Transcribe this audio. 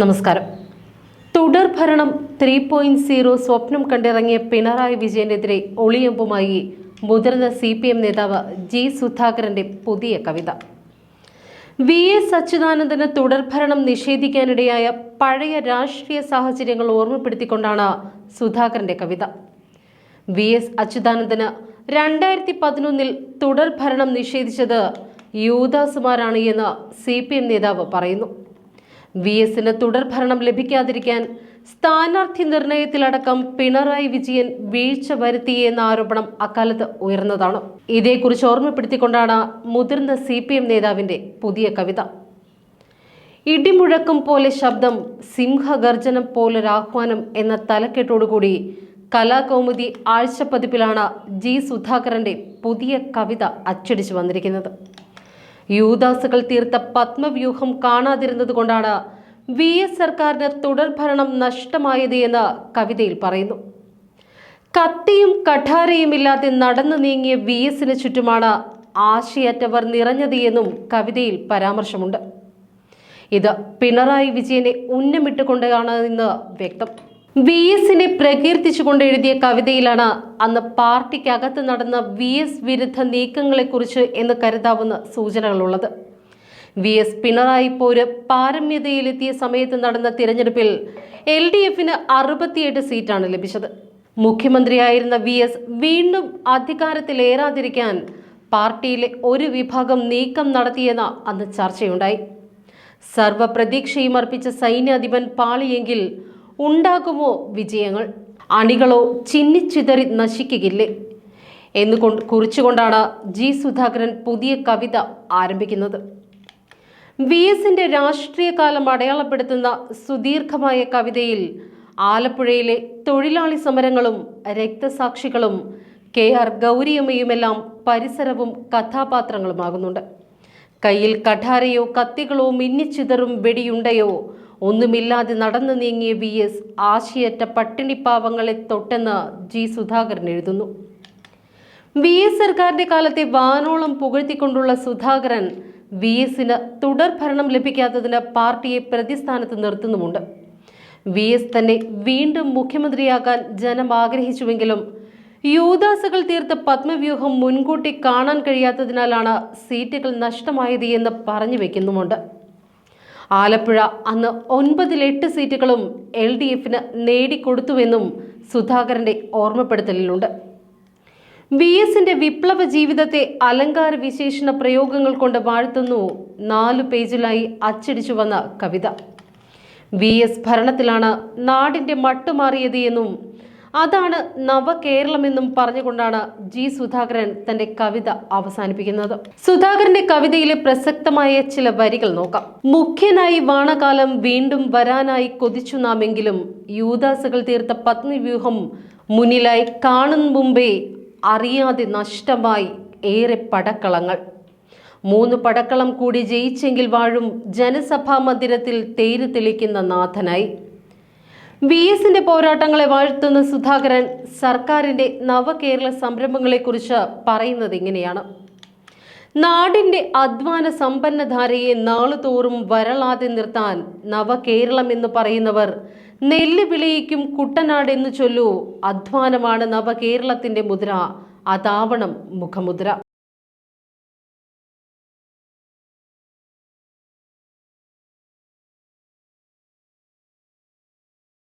നമസ്കാരം. തുടർ ഭരണം ത്രീ പോയിന്റ് സീറോ സ്വപ്നം കണ്ടിറങ്ങിയ പിണറായി വിജയനെതിരെ ഒളിയമ്പുമായി മുതിർന്ന സി പി എം നേതാവ് ജി സുധാകരന്റെ പുതിയ കവിത. വി എസ് അച്യുതാനന്ദന് തുടർഭരണം നിഷേധിക്കാനിടയായ പഴയ രാഷ്ട്രീയ സാഹചര്യങ്ങൾ ഓർമ്മപ്പെടുത്തിക്കൊണ്ടാണ് സുധാകരന്റെ കവിത. വി എസ് അച്യുതാനന്ദന് രണ്ടായിരത്തി പതിനൊന്നിൽ തുടർഭരണം നിഷേധിച്ചത് യൂദാസുമാരാണ് എന്ന് സി പി എം നേതാവ് പറയുന്നു. വി എസിന് തുടർഭരണം ലഭിക്കാതിരിക്കാൻ സ്ഥാനാർത്ഥി നിർണയത്തിലടക്കം പിണറായി വിജയൻ വീഴ്ച വരുത്തിയെന്ന ആരോപണം അക്കാലത്ത് ഉയർന്നതാണ്. ഇതേക്കുറിച്ച് ഓർമ്മപ്പെടുത്തിക്കൊണ്ടാണ് മുതിർന്ന സി പി എം നേതാവിന്റെ പുതിയ കവിത. ഇടിമുഴക്കം പോലെ ശബ്ദം സിംഹഗർജനം പോലൊരാഹ്വാനം എന്ന തലക്കെട്ടോടുകൂടി കലാകൗമുദി ആഴ്ചപ്പതിപ്പിലാണ് ജി സുധാകരന്റെ പുതിയ കവിത അച്ചടിച്ചു വന്നിരിക്കുന്നത്. യൂദാസുകൾ തീർത്ത പത്മവ്യൂഹം കാണാതിരുന്നത് കൊണ്ടാണ് വി എസ് സർക്കാരിന് തുടർഭരണം നഷ്ടമായത് എന്ന് കവിതയിൽ പറയുന്നു. കത്തിയും കഠാരയും ഇല്ലാതെ നടന്നു നീങ്ങിയ വി എസിന് ചുറ്റുമാണ് ആശയറ്റവർ നിറഞ്ഞത് എന്നും കവിതയിൽ പരാമർശമുണ്ട്. ഇത് പിണറായി വിജയനെ ഉന്നമിട്ടുകൊണ്ടാണ് എന്ന് വ്യക്തം. വി എസിനെ പ്രകീർത്തിച്ചുകൊണ്ട് എഴുതിയ കവിതയിലാണ് അന്ന് പാർട്ടിക്കകത്ത് നടന്ന വി എസ് വിരുദ്ധ നീക്കങ്ങളെക്കുറിച്ച് എന്ന് കരുതാവുന്ന സൂചനകളുള്ളത്. വി എസ് പിണറായി പോര് പാരമ്യതയിലെത്തിയ സമയത്ത് നടന്ന തിരഞ്ഞെടുപ്പിൽ എൽ ഡി എഫിന് അറുപത്തിയെട്ട് സീറ്റാണ് ലഭിച്ചത്. മുഖ്യമന്ത്രിയായിരുന്ന വി എസ് വീണ്ടും അധികാരത്തിലേറാതിരിക്കാൻ പാർട്ടിയിലെ ഒരു വിഭാഗം നീക്കം നടത്തിയെന്ന അന്ന് ചർച്ചയുണ്ടായി. സർവപ്രതീക്ഷയും അർപ്പിച്ച സൈന്യാധിപൻ പാളിയെങ്കിൽ ഉണ്ടാകുമോ വിജയങ്ങൾ? അണികളോ ചിന്നിച്ചിതറി നശിക്കുകയില്ലേ? എന്നുകൊണ്ട് കുറിച്ചുകൊണ്ടാണ് ജി സുധാകരൻ പുതിയ കവിത ആരംഭിക്കുന്നത്. വി എസിന്റെ രാഷ്ട്രീയ കാലം അടയാളപ്പെടുത്തുന്ന സുദീർഘമായ കവിതയിൽ ആലപ്പുഴയിലെ തൊഴിലാളി സമരങ്ങളും രക്തസാക്ഷികളും കെ ആർ ഗൗരിയമ്മയുമെല്ലാം പരിസരവും കഥാപാത്രങ്ങളുമാകുന്നുണ്ട്. കയ്യിൽ കഠാരയോ കത്തികളോ മിന്നിച്ചിതറും വെടിയുണ്ടയോ ഒന്നുമില്ലാതെ നടന്നു നീങ്ങിയ വി എസ് ആശയറ്റ പട്ടിണിപ്പാവങ്ങളെ തൊട്ടെന്ന് ജി സുധാകരൻ എഴുതുന്നു. വി എസ് സർക്കാരിന്റെ കാലത്തെ വാനോളം പുകഴ്ത്തിക്കൊണ്ടുള്ള സുധാകരൻ വി എസിന് തുടർ ഭരണം ലഭിക്കാത്തതിന് പാർട്ടിയെ പ്രതിസ്ഥാനത്ത് നിർത്തുന്നുമുണ്ട്. വി എസ് തന്നെ വീണ്ടും മുഖ്യമന്ത്രിയാകാൻ ജനം ആഗ്രഹിച്ചുവെങ്കിലും യൂദാസുകൾ തീർത്ത പത്മവ്യൂഹം മുൻകൂട്ടി കാണാൻ കഴിയാത്തതിനാലാണ് സീറ്റുകൾ നഷ്ടമായത് എന്ന് പറഞ്ഞു വെക്കുന്നുമുണ്ട്. ആലപ്പുഴ അന്ന് ഒൻപതിൽ എട്ട് സീറ്റുകളും എൽ ഡി എഫിന് നേടിക്കൊടുത്തുവെന്നും സുധാകരന്റെ ഓർമ്മപ്പെടുത്തലിലുണ്ട്. വി എസിന്റെ വിപ്ലവ ജീവിതത്തെ അലങ്കാര വിശേഷണ പ്രയോഗങ്ങൾ കൊണ്ട് വാഴ്ത്തുന്നു നാലു പേജിലായി അച്ചടിച്ചു വന്ന കവിത. വി എസ് ഭരണത്തിലാണ് നാടിന്റെ മട്ടുമാറിയത് എന്നും അതാണ് നവകേരളമെന്നും പറഞ്ഞുകൊണ്ടാണ് ജി സുധാകരൻ തന്റെ കവിത അവസാനിപ്പിക്കുന്നത്. സുധാകരന്റെ കവിതയിലെ പ്രസക്തമായ ചില വരികൾ നോക്കാം. മുഖ്യനായി വാണകാലം വീണ്ടും വരാനായി കൊതിച്ചു നാമെങ്കിലും യൂദാസുകൾ തീർത്ത പത്നി വ്യൂഹം മുന്നിലായി കാണും മുമ്പേ അറിയാതെ നഷ്ടമായി ഏറെ പടക്കളങ്ങൾ. മൂന്ന് പടക്കളം കൂടി ജയിച്ചെങ്കിൽ വാഴും ജനസഭാ മന്ദിരത്തിൽ തേര് തെളിക്കുന്ന നാഥനായി. വി എസിന്റെ പോരാട്ടങ്ങളെ വാഴ്ത്തുന്ന സുധാകരൻ സർക്കാരിന്റെ നവകേരള സംരംഭങ്ങളെക്കുറിച്ച് പറയുന്നത് ഇങ്ങനെയാണ്. നാടിന്റെ അധ്വാന സമ്പന്നധാരയെ നാളുതോറും വരളാതെ നിർത്താൻ നവകേരളം എന്ന് പറയുന്നവർ നെല്ല് വിളയിക്കും കുട്ടനാട് എന്ന് ചൊല്ലൂ. അധ്വാനമാണ് നവകേരളത്തിന്റെ മുദ്ര. അതാവണം മുഖമുദ്ര.